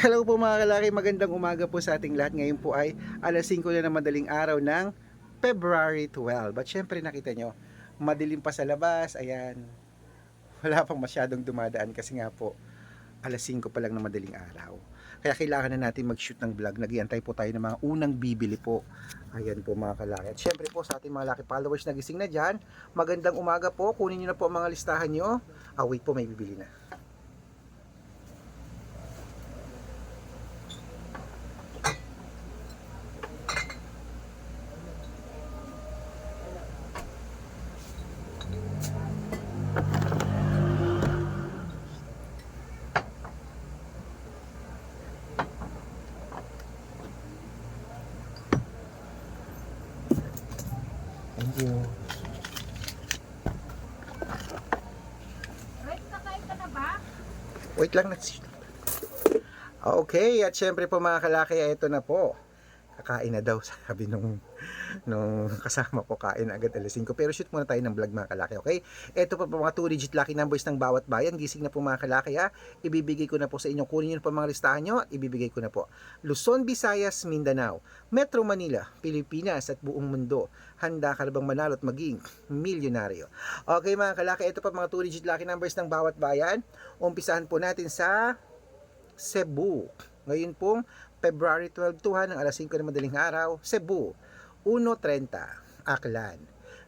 Hello po mga kalaki, magandang umaga po sa ating lahat. Ngayon po ay alas 5 na ng madaling araw ng February 12. But syempre nakita nyo, madilim pa sa labas, ayan. Wala pang masyadong dumadaan kasi nga po, alas 5 pa lang ng madaling araw. Kaya kailangan na natin mag-shoot ng vlog. Nag-iantay po tayo ng mga unang bibili po. Ayan po mga kalaki. At syempre po sa ating mga laki followers na gising na dyan, magandang umaga po. Kunin nyo na po ang mga listahan nyo. Ah, wait po, may bibili na. Thank you. Wait lang, nag Okay, at syempre po mga kalaki, ito na po. Kakain na daw, sabi nung, nung kasama ko, kain agad alas 5. Pero shoot muna tayo ng vlog mga kalaki, okay? Ito po po mga 2-digit lucky numbers ng bawat bayan. Gising na po mga kalaki ha. Ibibigay ko na po sa inyo. Kunin na po mga listahan nyo. Ibibigay ko na po. Luzon, Visayas, Mindanao, Metro Manila, Pilipinas at buong mundo. Handa ka na bang manalo at maging milyonaryo? Okay mga kalaki, ito pa mga 2-digit lucky numbers ng bawat bayan. Umpisahan po natin sa Cebu. Ngayon pong February 12 to ng alas 5 ng madaling araw, Cebu. 1.30, Aklan.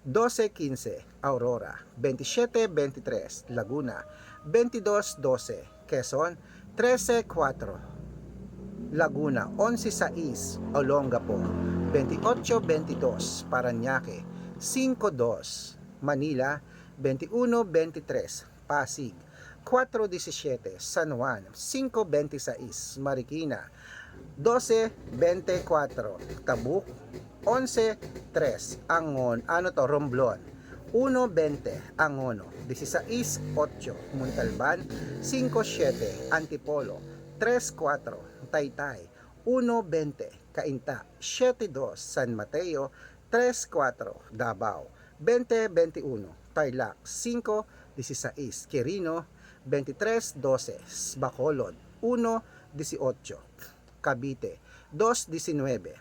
12.15, Aurora. 27.23, Laguna. 22.12, Quezon. 13.4, Laguna. 11.6, Olongapo. 28.22, Paranaque. 5.2, Manila. 21.23, Pasig. 4.17 San Juan, 5.26 Marikina, 12.24 Tabuk, 11.3 Angon, ano to, Romblon, 1.20 Angono, 16.8 Muntalban, 5.7 Antipolo, 3.4 Taytay, 1.20 Cainta, 7.2 San Mateo, 3.4 Davao, 20.21 Tarlac, 5.16 Quirino, 23.12 Bacolod, 1.18 Cavite, 2.19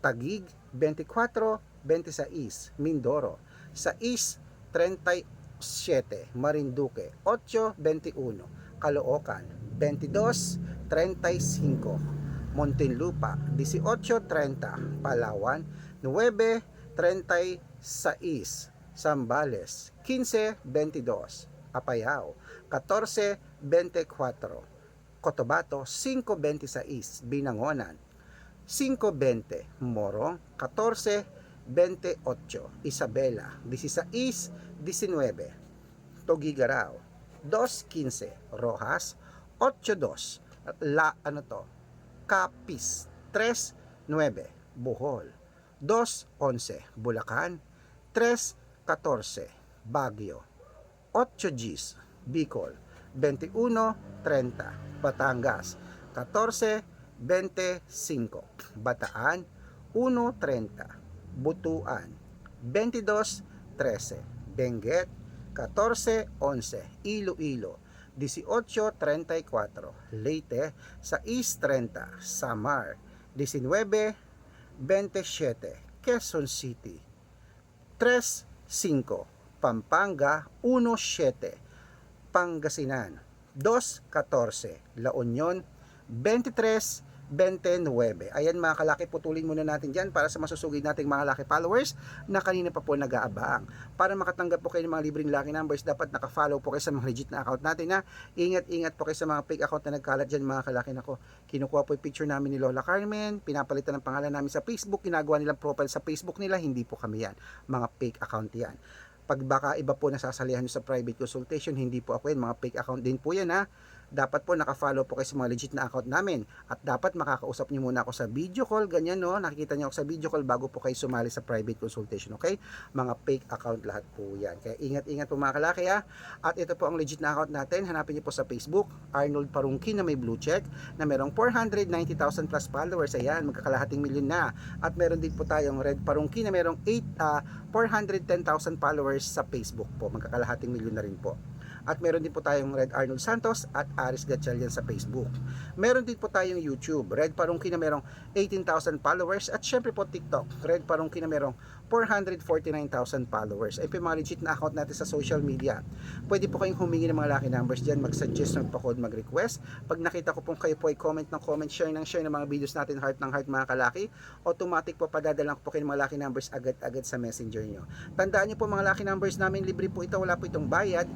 Tagig, 24.26 Mindoro, 6.37 Marinduque, 8.21 Caloocan, 22.35 Montinlupa, 18.30 Palawan, 9.36 Zambales, 15.22 Apayao, 14.24 Cotabato, 5.26 Binangonan, 5.20 Morong, 14.28 Isabela, 16.19 Togigaraw, 2.15 Rojas, 8.2 La, ano to, Capiz, 3.9 Bohol, 2.11 Bulacan, 3.14 Baguio, 8 Gs, Bicol, 21.30, Batangas, 14.25, Bataan, 1.30, Butuan, 22.13, Benguet, 14.11, Iloilo, 18.34, Leyte, 6.30, Samar, 19.27, Quezon City, 3.5, Pampanga 1.7 Pangasinan 2.14 La Union 23.29 Ayan mga kalaki putulin muna natin dyan para sa masusugid nating mga laki followers na kanina pa po nag-aabang. Para makatanggap po kayo ng mga libreng lucky numbers dapat nakafollow po kayo sa mga legit na account natin na ingat-ingat po kayo sa mga fake account na nagkalat dyan mga kalaki. Nako kinukuha po yung picture namin ni Lola Carmen. Pinapalitan ng pangalan namin sa Facebook. Ginagawa nilang profile sa Facebook nila. Hindi po kami yan. Mga fake account yan pag baka iba po nasasalihan nyo sa private consultation, hindi po ako yan, mga fake account din po yan ha. Dapat po naka-follow po kayo sa mga legit na account namin. At dapat makakausap nyo muna ako sa video call, ganyan no, nakikita nyo ako sa video call bago po kayo sumali sa private consultation, okay? Mga fake account lahat po yan. Kaya ingat-ingat po mga kalaki ha. At ito po ang legit na account natin, hanapin nyo po sa Facebook, Arnold Parungki na may blue check, na merong 490,000 plus followers, ayan, magkakalahating milyon na. At meron din po tayong Red Parungki na merong 8, ah, 410,000 followers sa Facebook po, magkakalahating milyon na rin po. At meron din po tayong Red Arnold Santos at Aris Gatchalian sa Facebook. Meron din po tayong YouTube, Red Parungki na merong 18,000 followers at syempre po TikTok, Red Parungki na merong 449,000 followers. Ay po mga legit na account natin sa social media. Pwede po kayong humingi ng mga lucky numbers dyan, mag-suggest, magpa-code, mag-request. Pag nakita ko pong kayo po ay comment ng comment, share ng share ng mga videos natin, heart ng heart mga kalaki, automatic po padadalang ko po kayo ng mga lucky numbers agad-agad sa messenger nyo. Tandaan nyo po mga lucky numbers namin, libre po ito, wala po itong bayad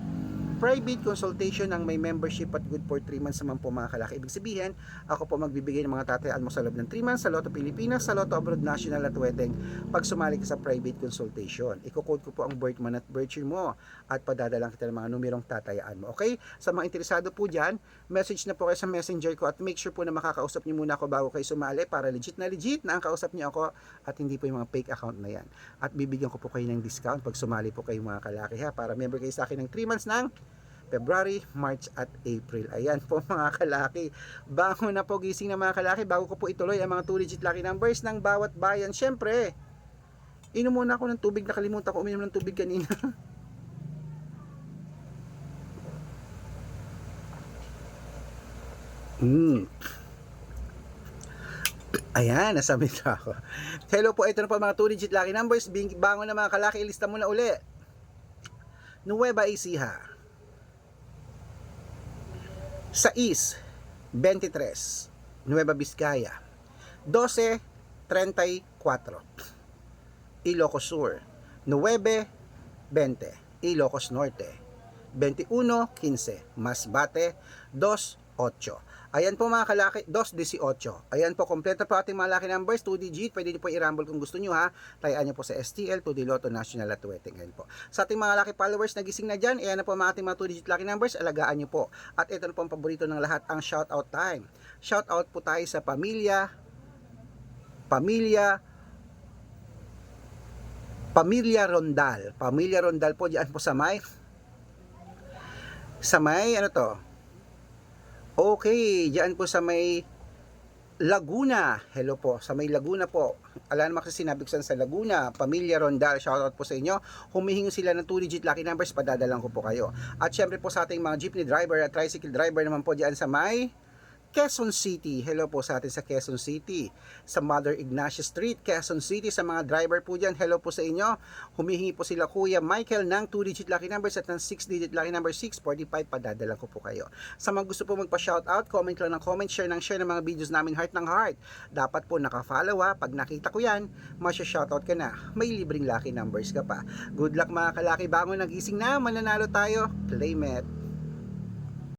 private consultation ng may membership at good for 3 months naman po mga kalaki. Ibig sabihin, ako po magbibigay ng mga tatayaan mo sa loob ng 3 months sa Lotto Pilipinas, sa Lotto Abroad National at Wedding pag sumali ka sa private consultation. Iko-code ko po ang birth month at birth year mo at padadalang kita ng mga numerong tatayaan mo. Okay? Sa mga interesado po dyan, message na po kayo sa messenger ko at make sure po na makakausap niyo muna ako bago kayo sumali para legit na legit na ang kausap niyo ako at hindi po yung mga fake account na yan. At bibigyan ko po kayo ng discount pag sumali po kayo mga kalaki ha para member kayo sa akin ng 3 months ng February, March at April. Ayan po mga kalaki. Bango na po gising na mga kalaki bago ko po ituloy ang mga 2-digit lucky numbers ng bawat bayan. Siyempre, inom muna ako ng tubig. Nakalimutan ko uminom ng tubig kanina. Hmm. Ayan, nasamit na ako. Hello po, ito na po mga 2-digit lucky numbers. Bing- Bango na mga kalaki, ilista mo na uli. Nueva Ecija. 6, 23, Nueva Vizcaya. 12, 34, Ilocos Sur. 9, 20, Ilocos Norte. 21, 15, Masbate. 2, 8. Ayan po mga kalaki, 218. Ayan po, kompleto po ating mga lucky numbers, 2 digit. Pwede nyo po i-rumble kung gusto nyo ha. Tayaan nyo po sa STL, 2D Lotto, National at Wedding. Ayan po. Sa ating mga lucky followers na gising na dyan, ayan na po mga ating mga 2 digit lucky numbers, alagaan nyo po. At ito na po ang paborito ng lahat, ang shoutout time. Shoutout po tayo sa pamilya, pamilya, pamilya Rondal. Pamilya Rondal po, diyan po sa may, sa may, ano to, Okay, diyan po sa may Laguna. Hello po, sa may Laguna po. Alam naman kasi sinabi ko sa Laguna, Pamilya Rondal, shoutout po sa inyo. Humihingi sila ng 2 digit lucky numbers, padadalang ko po kayo. At syempre po sa ating mga jeepney driver at tricycle driver naman po diyan sa may Quezon City. Hello po sa atin sa Quezon City. Sa Mother Ignacia Street, Quezon City. Sa mga driver po dyan, hello po sa inyo. Humihingi po sila Kuya Michael ng 2-digit lucky numbers at ng 6-digit lucky number 645. Padadala ko po kayo. Sa mga gusto po magpa-shoutout, comment lang ng comment, share ng share ng mga videos namin heart ng heart. Dapat po naka-follow ha. Pag nakita ko yan, masya-shoutout ka na. May libreng lucky numbers ka pa. Good luck mga kalaki. Bangon nagising na, mananalo tayo. Claim it.